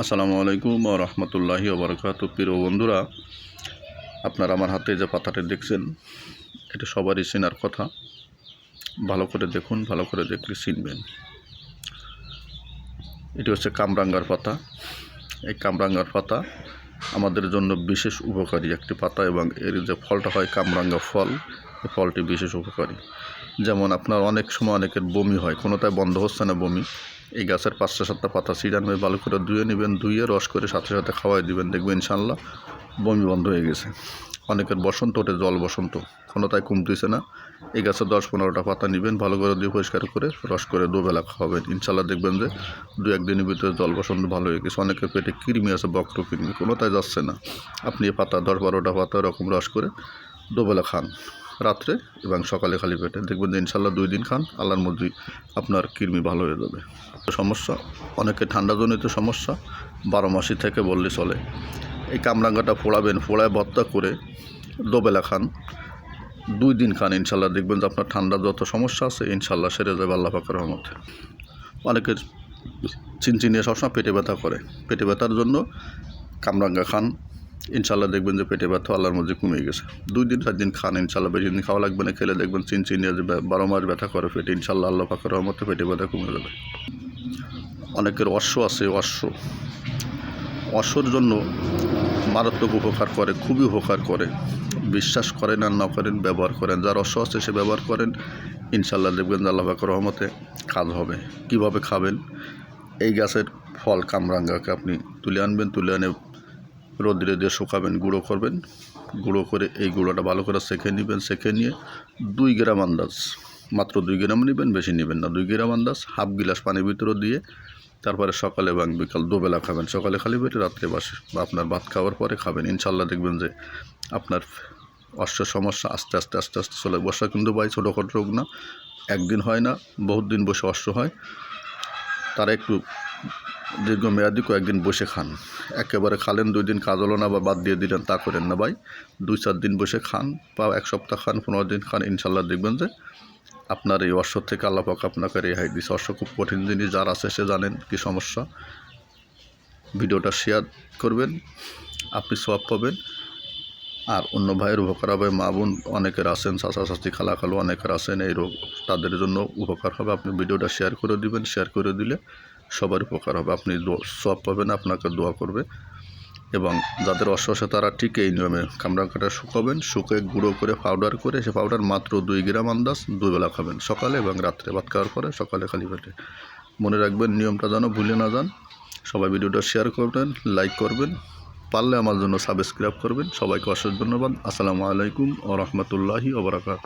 আসসালামু আলাইকুম রহমতুল্লাহি ওবরকাত প্রিয় বন্ধুরা, আপনারা আমার হাতে যে পাতাটা দেখছেন, এটা সবারই চেনার কথা। ভালো করে দেখুন, ভালো করে দেখলে চিনবেন। এটি হচ্ছে কামরাঙ্গার পাতা। এই কামরাঙ্গার পাতা আমাদের জন্য বিশেষ উপকারী একটি পাতা এবং এর যে ফলটা হয় কামরাঙ্গা ফল, এই ফলটি বিশেষ উপকারী। যেমন আপনার অনেক সময় অনেকের বমি হয়, কোনোটায় বন্ধ হচ্ছে না বমি। এই গাছের পাঁচটা সাতটা পাতা ছিটান হয়ে ভালো করে ধুয়ে নেবেন, ধুয়ে রস করে সাথে সাথে খাওয়াই দিবেন, দেখবেন ইনশাল্লাহ বমি বন্ধ হয়ে গেছে। অনেকের বসন্ত ওঠে জল বসন্ত কোনোটাই কমতেছে না। এই গাছের দশ পনেরোটা পাতা নেবেন, ভালো করে দিয়ে পরিষ্কার করে রস করে দুবেলা খাওয়াবেন। ইনশাল্লাহ দেখবেন যে দু একদিনের ভিতরে জল বসন্ত ভালো হয়ে গেছে। অনেকের পেটে কৃমি আছে বক্র কৃমি কোনোটাই যাচ্ছে না। আপনি এই পাতা দশ বারোটা পাতা এরকম রস করে দুবেলা খান। রাত্রে এবং সকালে খালি পেটে। দেখবেন যে ইনশাল্লাহ দুই দিন খান, আল্লাহর মধ্যেই আপনার কৃমি ভালো হয়ে যাবে। সমস্যা অনেকে ঠান্ডাজনিত সমস্যা, বারো মাসি থেকে বললে চলে। এই কামরাঙ্গাটা ফোড়াবেন, ফোড়ায় ভর্তা করে দোবেলা খান। দুই দিন খান ইনশাল্লাহ, দেখবেন যে আপনার ঠান্ডার যত সমস্যা আছে, ইনশাল্লাহ সেরে যাবে আল্লাহ পাকের রহমতে। অনেকের চিনচিনিয়ে সবসময় পেটে ব্যথা করে। পেটে ব্যথার জন্য কামরাঙ্গা খান ইনশাল্লাহ দেখবেন যে পেটে ব্যথা আল্লাহর মধ্যে কমে গেছে। দুই দিন, চার দিন খান ইনশাল্লাহ, বেশি দিন খাওয়া লাগবে না, খেলে দেখবেন চিনচিনিয়ে যে ব্যা- বারো মাস ব্যথা করে পেটে, ইনশাল্লাহ আল্লাহ পাকের রহমতে পেটে ব্যথা কমে যাবে। অনেকের অশ্ব আছে, অশ্ব। অশ্বর জন্য মারাত্মক উপকার করে, খুবই উপকার করে। বিশ্বাস করেন আর না করেন, ব্যবহার করেন। যার অশ্ব আছে, সে ব্যবহার করেন। ইনশাল্লাহ দেখবেন যে আল্লাহ পাকের রহমতে কাজ হবে। কীভাবে খাবেন? এই গাছের ফল কামরাঙ্গাকে আপনি তুলে আনবেন, তুলে আনে রোদ্রে দিয়ে শুকাবেন, গুঁড়ো করবেন। গুঁড়ো করে এই গুঁড়োটা ভালো করে সেঁকে নেবেন, সেঁকে নিয়ে দুই গ্রাম আন্দাজ, মাত্র দুই গ্রাম নেবেন, বেশি নেবেন না। দুই গ্রাম আন্দাজ, হাফ গিলাস পানির ভিতরে দিয়ে তারপরে সকালে এবং বিকাল দুবেলা খাবেন। সকালে খালি পেটে, রাত্রে বাসে, বা আপনার ভাত খাওয়ার পরে খাবেন। ইনশাল্লাহ দেখবেন যে আপনার অস্ত্র সমস্যা আস্তে আস্তে আস্তে আস্তে চলে বসা কিন্তু ভাই ছোটোখাটো রোগ না, একদিন হয় না, বহুত দিন বসে অস্ত্র হয়। তারা একটু দীর্ঘমেয়াদি কয়েকদিন বসে খান। একেবারে খালেন, দুই দিন কাজ হলো না বা বাদ দিয়ে দিলেন, তা করেন না ভাই। দুই চার দিন বসে খান, বা এক সপ্তাহ খান, পনেরো দিন খান, ইনশাল্লাহ দেখবেন যে আপনার এই অশ্বর থেকে আল্লাপাক আপনাকে রেহাই দিচ্ছে অশ্ব খুব কঠিন জিনিস, যার আছে সে জানেন কি সমস্যা। ভিডিওটা শেয়ার করবেন, আপনি সব পাবেন। আর অন্য ভাইয়ের উপকার হবে, মা বোন অনেকের আছেন, চাচা চাচি, খালা খালু অনেকের আছেন, এই রোগ তাদের জন্য উপকার হবে। আপনি ভিডিওটা শেয়ার করে দিবেন, শেয়ার করে দিলে সবার উপকার হবে। আপনি সব পাবেন, আপনাকে দোয়া করবে। এবং যাদের আছে, তারা ঠিক এই নিয়মে কামড়া কাটা শুকাবেন শুকে গুঁড়ো করে পাউডার করে, সে পাউডার মাত্র দুই গ্রাম আন্দাজ দুই বেলা খাবেন। সকালে এবং রাত্রে ভাত খাওয়ার পরে সকালে খালি পেটে। মনে রাখবেন, নিয়মটা যেন ভুলে না যান। সবাই ভিডিওটা শেয়ার করবেন লাইক করবেন। পারলে আমার জন্য সাবস্ক্রাইব করবেন। সবাইকে অশেষ ধন্যবাদ। আসসালামু আলাইকুম ও রহমতুল্লাহি ওবরাকাত